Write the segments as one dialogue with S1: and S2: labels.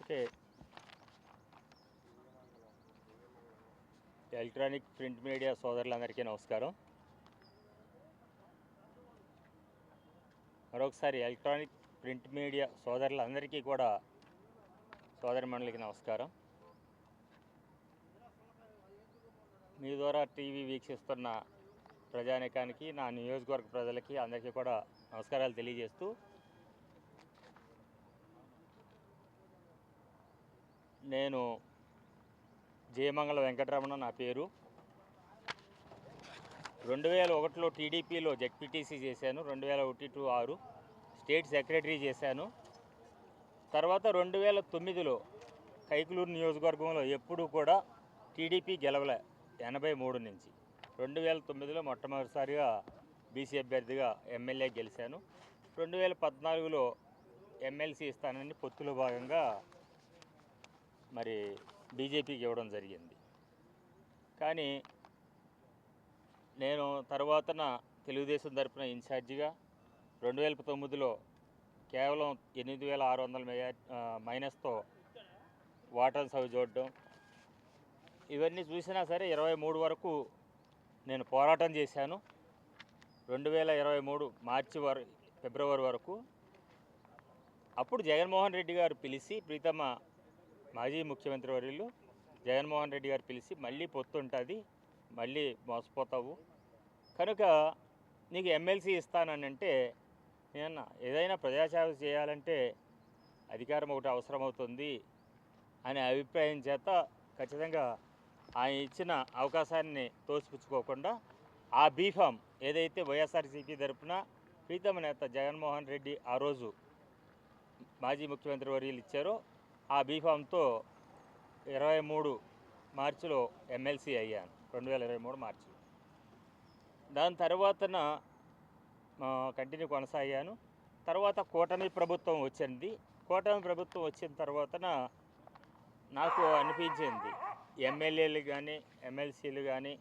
S1: Okay. Electronic print media సోదరులందరికీ నమస్కారం. మరొకసారి ఎలక్ట్రానిక్ ప్రింట్ మీడియా సోదరులందరికీ కూడా సోదరి మండలికి నమస్కారం. మీ ద్వారా టీవీ వీక్షిస్తున్న ప్రజానికానికి నా నియోజకవర్గ ప్రజలకి అందరికీ కూడా నమస్కారాలు తెలియజేస్తూ నేను జయమంగళ వెంకటరమణ నా పేరు. రెండు వేల ఒకటిలో టీడీపీలో జెడ్పీటీసీ చేశాను రెండు వేల ఒకటి టు ఆరు స్టేట్ సెక్రటరీ చేశాను. తర్వాత రెండు వేల తొమ్మిదిలో కైకులూరు నియోజకవర్గంలో ఎప్పుడూ కూడా టీడీపీ గెలవలే. ఎనభై మూడు నుంచి. రెండు వేల తొమ్మిదిలో మొట్టమొదటిసారిగా బీసీ అభ్యర్థిగా ఎమ్మెల్యే గెలిచాను. రెండు వేల పద్నాలుగులో ఎమ్మెల్సీ ఇస్తానని పొత్తులో భాగంగా మరి బీజేపీకి ఇవ్వడం జరిగింది. కానీ నేను తర్వాతన తెలుగుదేశం తరపున ఇన్ఛార్జిగా రెండు వేల తొమ్మిదిలో కేవలం ఎనిమిది వేల ఆరు వందల మెగా మైనస్తో వాటర్ సవి చూడడం ఇవన్నీ చూసినా సరే ఇరవై మూడు వరకు నేను పోరాటం చేశాను. రెండు వేల ఇరవై మూడు మార్చి వర ఫిబ్రవరి వరకు అప్పుడు జగన్మోహన్ రెడ్డి గారు పిలిచి ప్రీతమ్మ మాజీ ముఖ్యమంత్రి వర్యులు జగన్మోహన్ రెడ్డి గారు పిలిచి మళ్ళీ పొత్తు ఉంటుంది మళ్ళీ మోసపోతావు. కనుక నీకు ఎమ్మెల్సీ ఇస్తానని అంటే నేను ఏదైనా ప్రజాసేవ చేయాలంటే అధికారం ఒకటి అవసరమవుతుంది అనే అభిప్రాయం చేత ఖచ్చితంగా ఆయన ఇచ్చిన అవకాశాన్ని తోసిపుచ్చుకోకుండా ఆ బీఫామ్ ఏదైతే వైఎస్ఆర్సీపీ తరపున ప్రీతమ నేత జగన్మోహన్ రెడ్డి ఆ రోజు మాజీ ముఖ్యమంత్రి వర్యులు ఇచ్చారో ఆ బీఫామ్తో ఇరవై మూడు మార్చిలో ఎమ్మెల్సీ అయ్యాను. రెండు వేల ఇరవై మూడు మార్చిలో. దాని తర్వాతన కంటిన్యూ కొనసాగాను. తర్వాత కూటమి ప్రభుత్వం వచ్చింది. కూటమి ప్రభుత్వం వచ్చిన తర్వాతన నాకు అనిపించింది ఎమ్మెల్యేలు కానీ ఎమ్మెల్సీలు కానీ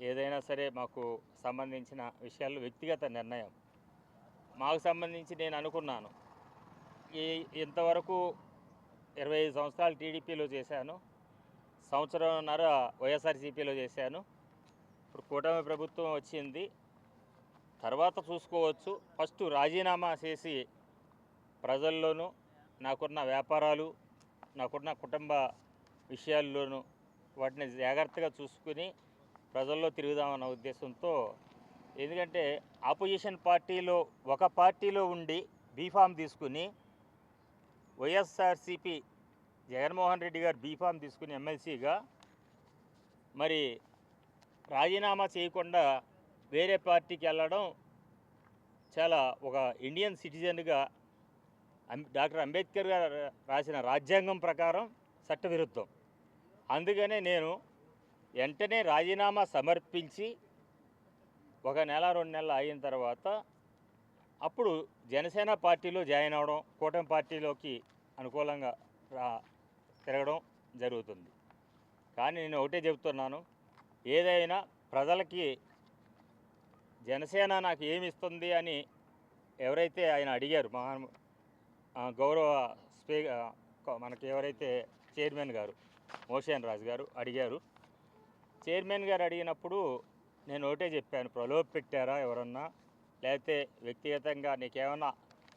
S1: ఏదైనా సరే మాకు సంబంధించిన విషయాలు వ్యక్తిగత నిర్ణయం. మాకు సంబంధించి నేను అనుకున్నాను. ఈ ఇంతవరకు ఇరవై ఐదు సంవత్సరాలు టీడీపీలో చేశాను. సంవత్సరంన్నర వైఎస్ఆర్సీపీలో చేశాను. ఇప్పుడు కూటమి ప్రభుత్వం వచ్చింది. తర్వాత చూసుకోవచ్చు. ఫస్ట్ రాజీనామా చేసి ప్రజల్లోనూ నాకున్న వ్యాపారాలు నాకున్న కుటుంబ విషయాల్లోనూ వాటిని జాగ్రత్తగా చూసుకుని ప్రజల్లో తిరుగుదామన్న ఉద్దేశంతో ఎందుకంటే ఆపోజిషన్ పార్టీలో ఒక పార్టీలో ఉండి బీఫామ్ తీసుకుని వైఎస్ఆర్సిపి జగన్మోహన్ రెడ్డి గారు బీఫామ్ తీసుకుని ఎమ్మెల్సీగా మరి రాజీనామా చేయకుండా వేరే పార్టీకి వెళ్ళడం చాలా ఒక ఇండియన్ సిటిజన్గా డాక్టర్ అంబేద్కర్ గారు రాసిన రాజ్యాంగం ప్రకారం చట్టవిరుద్ధం. అందుకనే నేను వెంటనే రాజీనామా సమర్పించి ఒక నెల రెండు నెలలు అయిన తర్వాత అప్పుడు జనసేన పార్టీలో జాయిన్ అవడం కూటమి పార్టీలోకి అనుకూలంగా రా తిరగడం జరుగుతుంది. కానీ నేను ఒకటే చెబుతున్నాను ఏదైనా ప్రజలకి జనసేన నాకు ఏమి ఇస్తుంది అని ఎవరైతే ఆయన అడిగారు మహా గౌరవ స్పీ మనకి ఎవరైతే చైర్మన్ గారు మోషన్ రాజు గారు అడిగారు. చైర్మన్ గారు అడిగినప్పుడు నేను ఒకటే చెప్పాను ప్రలోభ పెట్టారా ఎవరన్నా? లేకపోతే వ్యక్తిగతంగా నీకేమన్నా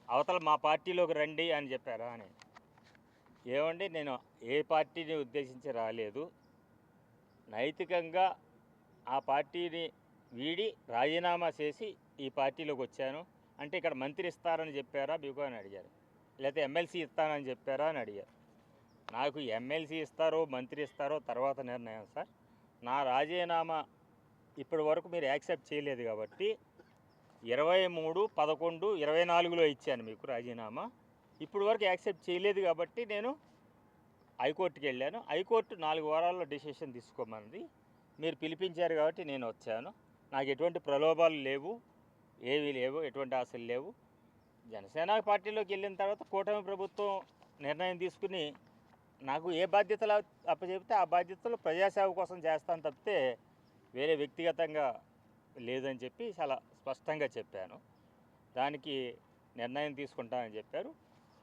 S1: అవతల మా పార్టీలోకి రండి అని చెప్పారా? అని. ఏమండి నేను ఏ పార్టీని ఉద్దేశించి రాలేదు. నైతికంగా ఆ పార్టీని వీడి రాజీనామా చేసి ఈ పార్టీలోకి వచ్చాను. అంటే ఇక్కడ మంత్రి ఇస్తారని చెప్పారా? మీకు అని అడిగారు. లేకపోతే ఎమ్మెల్సీ ఇస్తానని చెప్పారా? అని అడిగారు. నాకు ఎమ్మెల్సీ ఇస్తారో మంత్రి ఇస్తారో తర్వాత నిర్ణయం సార్. నా రాజీనామా ఇప్పటి వరకు మీరు యాక్సెప్ట్ చేయలేదు కాబట్టి ఇరవై మూడు పదకొండు ఇరవై నాలుగులో ఇచ్చాను మీకు రాజీనామా. ఇప్పుడు వరకు యాక్సెప్ట్ చేయలేదు కాబట్టి నేను హైకోర్టుకి వెళ్ళాను. హైకోర్టు నాలుగు వారాల్లో డిసిషన్ తీసుకోమన్నది. మీరు పిలిపించారు కాబట్టి నేను వచ్చాను. నాకు ఎటువంటి ప్రలోభాలు లేవు ఏమీ లేవు ఎటువంటి ఆశలు లేవు. జనసేన పార్టీలోకి వెళ్ళిన తర్వాత కూటమి ప్రభుత్వం నిర్ణయం తీసుకుని నాకు ఏ బాధ్యతలు అప్పచెప్తే ఆ బాధ్యతలు ప్రజాసేవ కోసం చేస్తాను తప్పితే వేరే వ్యక్తిగతంగా లేదని చెప్పి చాలా స్పష్టంగా చెప్పాను. దానికి నిర్ణయం తీసుకుంటానని చెప్పారు.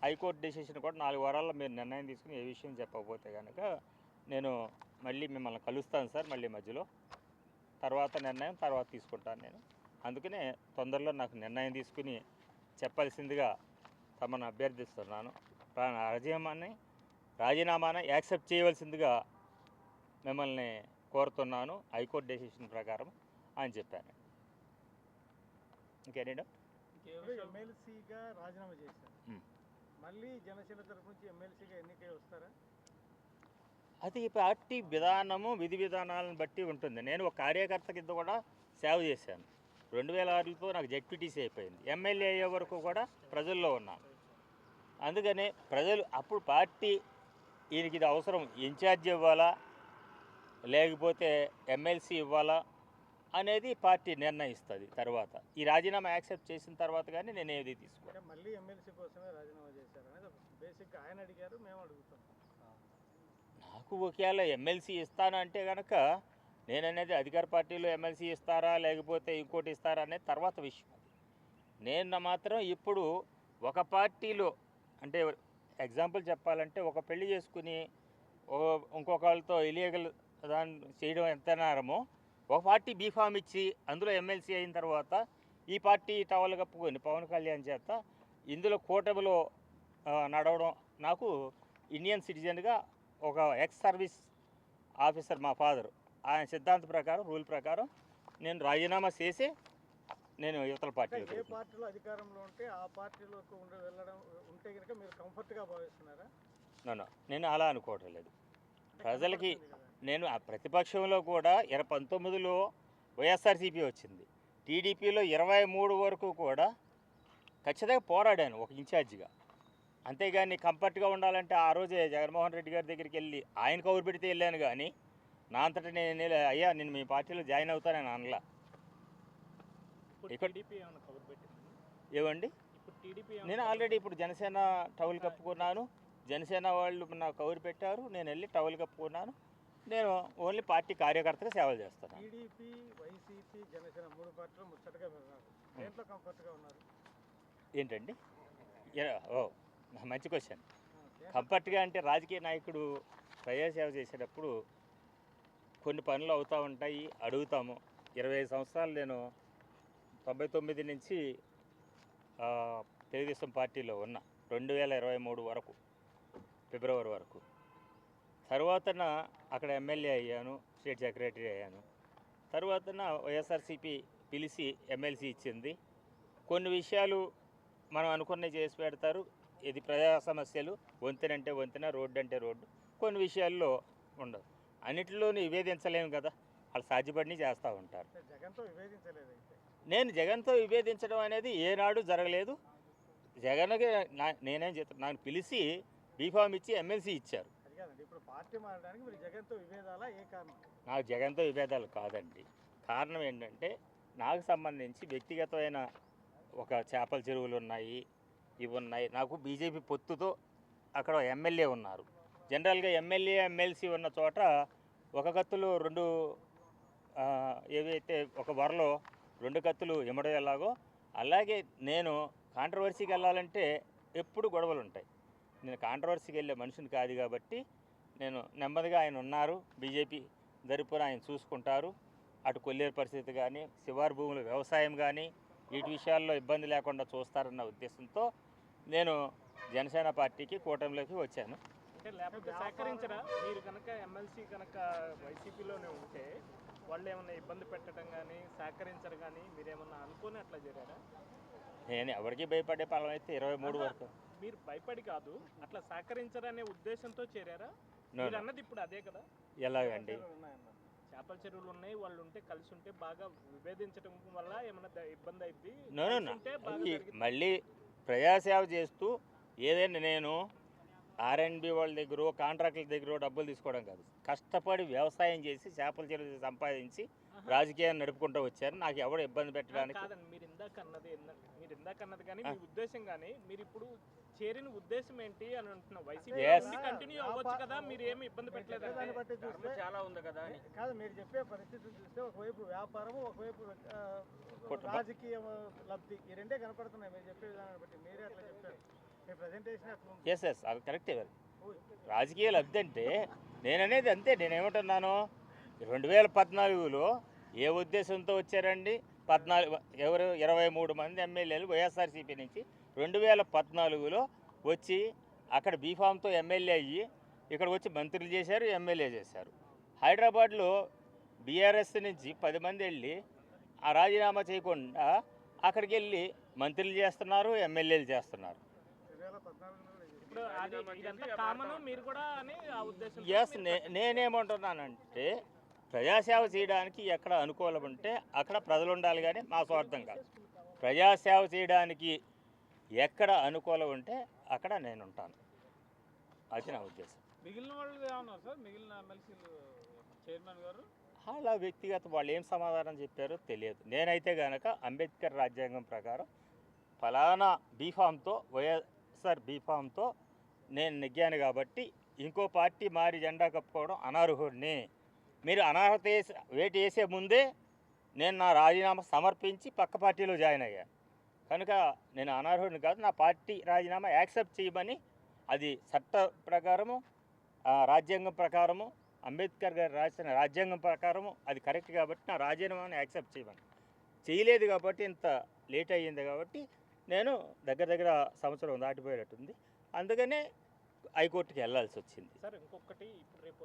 S1: హైకోర్టు డెసిషన్ కూడా నాలుగు వారాల్లో మీరు నిర్ణయం తీసుకుని ఏ విషయం చెప్పకపోతే కనుక నేను మళ్ళీ మిమ్మల్ని కలుస్తాను సార్ మళ్ళీ మధ్యలో. తర్వాత నిర్ణయం తర్వాత తీసుకుంటాను నేను. అందుకనే తొందరలో నాకు నిర్ణయం తీసుకుని చెప్పాల్సిందిగా తమను అభ్యర్థిస్తున్నాను. రా- రాజీనామాని రాజీనామాని యాక్సెప్ట్ చేయవలసిందిగా మిమ్మల్ని కోరుతున్నాను. హైకోర్టు డెసిషన్ ప్రకారం అని చెప్పాను. ఇంకేనండి
S2: ఇప్పుడు ఎమ్మెల్సీగా రాజీనామా చేశారు. మళ్ళీ జనసేన తరపు నుంచి ఎమ్మెల్సీగా ఎన్నికై వస్తారా?
S1: అది ఈ పార్టీ విధానము విధి విధానాలను బట్టి ఉంటుంది. నేను ఒక కార్యకర్త కింద కూడా సేవ చేశాను. రెండు వేల ఆరుతో నాకు జెడ్పీటీసీ అయిపోయింది. ఎమ్మెల్యే అయ్యే వరకు కూడా ప్రజల్లో ఉన్నాను. అందుకనే ప్రజలు అప్పుడు పార్టీ ఈయనకి ఇది అవసరం. ఇన్ఛార్జ్ ఇవ్వాలా? లేకపోతే ఎమ్మెల్సీ ఇవ్వాలా? అనేది పార్టీ నిర్ణయిస్తుంది తర్వాత. ఈ రాజీనామా యాక్సెప్ట్ చేసిన తర్వాత కానీ నేను ఏది తీసుకోను.
S2: అంటే మళ్ళీ ఎమ్మెల్సీ కోసమే రాజీనామా చేశారు బేసిక్గా ఆయన అడిగారు మేము అడుగుతాం.
S1: నాకు ఒకవేళ ఎమ్మెల్సీ ఇస్తానంటే కనుక నేననేది అధికార పార్టీలో ఎమ్మెల్సీ ఇస్తారా లేకపోతే ఇంకోటి ఇస్తారా అనేది తర్వాత విషయం నేను మాత్రం ఇప్పుడు ఒక పార్టీలో అంటే ఎగ్జాంపుల్ చెప్పాలంటే ఒక పెళ్ళి చేసుకుని ఇంకొకళ్ళతో ఇలీగల్ దాన్ని చేయడం ఎంత నేరమో ఒక పార్టీ బీఫామ్ ఇచ్చి అందులో ఎమ్మెల్సీ అయిన తర్వాత ఈ పార్టీ టవల్ కప్పుకొని పవన్ కళ్యాణ్ చేత ఇందులో కూటమిలో నడవడం నాకు ఇండియన్ సిటిజన్గా ఒక ఎక్స్ సర్వీస్ ఆఫీసర్ మా ఫాదర్ ఆయన సిద్ధాంత ప్రకారం రూల్ ప్రకారం నేను రాజీనామా చేసి నేను యువతల
S2: అంటే
S1: పార్టీలో
S2: పార్టీలో అధికారంలో ఉంటే ఆ పార్టీలోకి ఉండి వెళ్ళడం కనుక మీరు కంఫర్ట్గా భావిస్తున్నారా?
S1: నన్ను నేను అలా అనుకోవటం లేదు. ప్రజలకి. నేను ఆ ప్రతిపక్షంలో కూడా ఇరవై పంతొమ్మిదిలో వైఎస్ఆర్సీపీ వచ్చింది. టీడీపీలో ఇరవై మూడు వరకు కూడా ఖచ్చితంగా పోరాడాను ఒక ఇన్ఛార్జిగా. అంతేగాని కంఫర్ట్గా ఉండాలంటే ఆ రోజే జగన్మోహన్ రెడ్డి గారి దగ్గరికి వెళ్ళి ఆయన కౌరు పెడితే వెళ్ళాను కానీ నా అంతటా నేను అయ్యా నేను మీ పార్టీలో జాయిన్ అవుతానని అనలా. ఇక్కడ-
S3: టీడీపీ
S1: నేను ఆల్రెడీ ఇప్పుడు జనసేన టవల్ కప్పుకున్నాను. జనసేన వాళ్ళు నాకు కౌరు పెట్టారు. నేను వెళ్ళి టవల్ కప్పుకున్నాను. నేను ఓన్లీ పార్టీ కార్యకర్తగా సేవలు చేస్తున్నాను
S2: టీడీపీ వైసీపీ జనసేన మూడు పార్టీలు ముచ్చటగా ఉన్నారు దేంట్లో కంఫర్ట్గా ఉన్నారు?
S1: ఏంటండి? ఓ మంచి క్వశ్చన్. కంఫర్ట్గా అంటే రాజకీయ నాయకుడు ప్రజాసేవ చేసేటప్పుడు కొన్ని పనులు అవుతూ ఉంటాయి అడుగుతాము. ఇరవై ఐదు సంవత్సరాలు నేను తొంభై తొమ్మిది నుంచి తెలుగుదేశం పార్టీలో ఉన్న రెండు వేల ఇరవై మూడు వరకు ఫిబ్రవరి వరకు. తర్వాతన అక్కడ ఎమ్మెల్యే అయ్యాను స్టేట్ సెక్రటరీ అయ్యాను. తర్వాతన వైఎస్ఆర్సీపీ పిలిచి ఎమ్మెల్సీ ఇచ్చింది. కొన్ని విషయాలు మనం అనుకున్నవి చేసి పెడతారు. ఇది ప్రజా సమస్యలు. వంతెన అంటే వంతెన రోడ్డు అంటే రోడ్డు. కొన్ని విషయాల్లో ఉండదు. అన్నిటిలో నివేదించలేము కదా. వాళ్ళు సాధ్యపడిని చేస్తూ ఉంటారు.
S2: జగన్తో విభేదించలేదు అయితే.
S1: నేను జగన్తో విభేదించడం అనేది ఏనాడు జరగలేదు. జగన్కి నా నేనేం చెప్తాను నాకు పిలిచి బీఫామ్ ఇచ్చి ఎమ్మెల్సీ ఇచ్చారు.
S2: అది కాదండి ఇప్పుడు పార్టీ మారడానికి మీరు జగన్తో విభేదాలా ఏ కారణం?
S1: నాకు జగన్తో విభేదాలు కాదండి. కారణం ఏంటంటే నాకు సంబంధించి వ్యక్తిగతమైన ఒక చేపల చెరువులు ఉన్నాయి ఇవి ఉన్నాయి. నాకు బీజేపీ పొత్తుతో అక్కడ ఎమ్మెల్యే ఉన్నారు. జనరల్గా ఎమ్మెల్యే ఎమ్మెల్సీ ఉన్న చోట ఒక కత్తులు రెండు ఏవైతే ఒక వరలో రెండు కత్తులు ఇమ్మడం ఎలాగో. అలాగే నేను కాంట్రవర్సీకి వెళ్ళాలంటే ఎప్పుడు గొడవలు ఉంటాయి. నేను కాంట్రవర్సీకి వెళ్ళే మనిషిని కాదు కాబట్టి నేను నెమ్మదిగా ఆయన ఉన్నారు. బీజేపీ దరిపున ఆయన చూసుకుంటారు. అటు కొల్లేరు పరిస్థితి కానీ శివారు భూముల వ్యవసాయం కానీ వీటి విషయాల్లో ఇబ్బంది లేకుండా చూస్తారన్న ఉద్దేశంతో నేను జనసేన పార్టీకి కూటమిలోకి వచ్చాను.
S3: అంటే లేకపోతే సహకరించరా? మీరు కనుక ఎమ్మెల్సీ కనుక వైసీపీలోనే ఉంటే వాళ్ళు ఏమన్నా ఇబ్బంది పెట్టడం కానీ సహకరించరు కానీ మీరేమన్నా అనుకొని అట్లా చేరారా
S1: నేను ఎవరికి భయపడే పలం అయితే ఇరవై మూడు వరకు.
S3: మీరు భయపడి కాదు అట్లా సహకరించరనే ఉద్దేశంతో చేరారా? మీరు. అన్నది ఇప్పుడు అదే కదా?
S1: ఎలాగండి?
S3: చేపల చెరువులు ఉన్నాయి వాళ్ళు ఉంటే కలిసి ఉంటే బాగా విభేదించడం వల్ల ఏమైనా ఇబ్బంది అయింది.
S1: మళ్ళీ ప్రజాసేవ చేస్తూ ఏదైనా నేను ఆర్ఎన్బి వాళ్ళ దగ్గర కాంట్రాక్టుల దగ్గర డబ్బులు తీసుకోవడం కాదు కష్టపడి వ్యవసాయం చేసి చేపల చెరువు సంపాదించి. రాజకీయాన్ని నడుపుకుంటూ వచ్చారు నాకు ఎవడు ఇబ్బంది పెట్టడానికి
S3: మీరు ఇందాక అన్నది మీరు ఇందాక అన్నది కానీ. మీ ఉద్దేశం కానీ మీరు ఇప్పుడు చేరిన ఉద్దేశం ఏంటి అని అంటున్నా వైసీపీ. కంటిన్యూ అవ్వచ్చు కదా మీరు ఏమి ఇబ్బంది
S2: బట్టి చూస్తే
S1: చాలా ఉంది కదా అని
S2: కాదు మీరు చెప్పే పరిస్థితులు చూస్తే ఒకవైపు వ్యాపారము ఒకవైపు. రాజకీయ లబ్ధి ఈ రెండే కనపడుతున్నాయి మీరు చెప్పే విధానాన్ని బట్టి మీరే అట్లా చెప్పారు
S1: ఎస్ ఎస్ అది కరెక్టే మరి. రాజకీయ లబ్ధి అంటే నేననేది అంతే నేనేమంటున్నాను? రెండు వేల పద్నాలుగులో ఏ ఉద్దేశంతో వచ్చారండి? పద్నాలుగు ఎవరు? ఇరవై మూడు మంది ఎమ్మెల్యేలు వైఎస్ఆర్సీపీ నుంచి రెండు వేల పద్నాలుగులో వచ్చి అక్కడ బీఫామ్తో ఎమ్మెల్యే అయ్యి ఇక్కడ వచ్చి మంత్రులు చేశారు ఎమ్మెల్యే చేశారు. హైదరాబాద్లో బీఆర్ఎస్ నుంచి పది మంది వెళ్ళి ఆ రాజీనామా చేయకుండా అక్కడికి వెళ్ళి మంత్రులు చేస్తున్నారు ఎమ్మెల్యేలు చేస్తున్నారు. ఎస్ నేనేమంటున్నానంటే ప్రజాసేవ చేయడానికి ఎక్కడ అనుకూలం ఉంటే అక్కడ ప్రజలు ఉండాలి కానీ మా స్వార్థం కాదు. ప్రజాసేవ చేయడానికి ఎక్కడ అనుకూలం ఉంటే అక్కడ నేను ఉంటాను అది నా ఉద్దేశం.
S3: మిగిలిన వాళ్ళు ఏమన్నారు సార్? మిగిలిన ఎమ్మెల్సీలు చైర్మన్ గారు?
S1: అలా వ్యక్తిగత వాళ్ళు ఏం సమాధానం చెప్పారో తెలియదు. నేనైతే కనుక అంబేద్కర్ రాజ్యాంగం ప్రకారం ఫలానా బీఫామ్తో వైఎస్ఆర్ బీఫామ్తో నేను నెగ్గాను కాబట్టి ఇంకో పార్టీ మారి జెండా కప్పుకోవడం అనర్హుడిని. మీరు అనర్హత వేసి వేటి వేసే ముందే నేను నా రాజీనామా సమర్పించి పక్క పార్టీలో జాయిన్ అయ్యాను కనుక నేను అనర్హుడిని కాదు నా పార్టీ రాజీనామా యాక్సెప్ట్ చేయమని అది చట్ట ప్రకారము రాజ్యాంగం ప్రకారము అంబేద్కర్ గారు రాసిన రాజ్యాంగం ప్రకారము అది కరెక్ట్ కాబట్టి నా రాజీనామాను యాక్సెప్ట్ చేయమని. చేయలేదు కాబట్టి ఇంత లేట్ అయ్యింది కాబట్టి నేను దగ్గర దగ్గర సంవత్సరం దాటిపోయేటట్టుంది. అందుకనే హైకోర్టుకి వెళ్ళాల్సి వచ్చింది.
S3: సార్ ఇంకొకటి ఇప్పుడు రేపు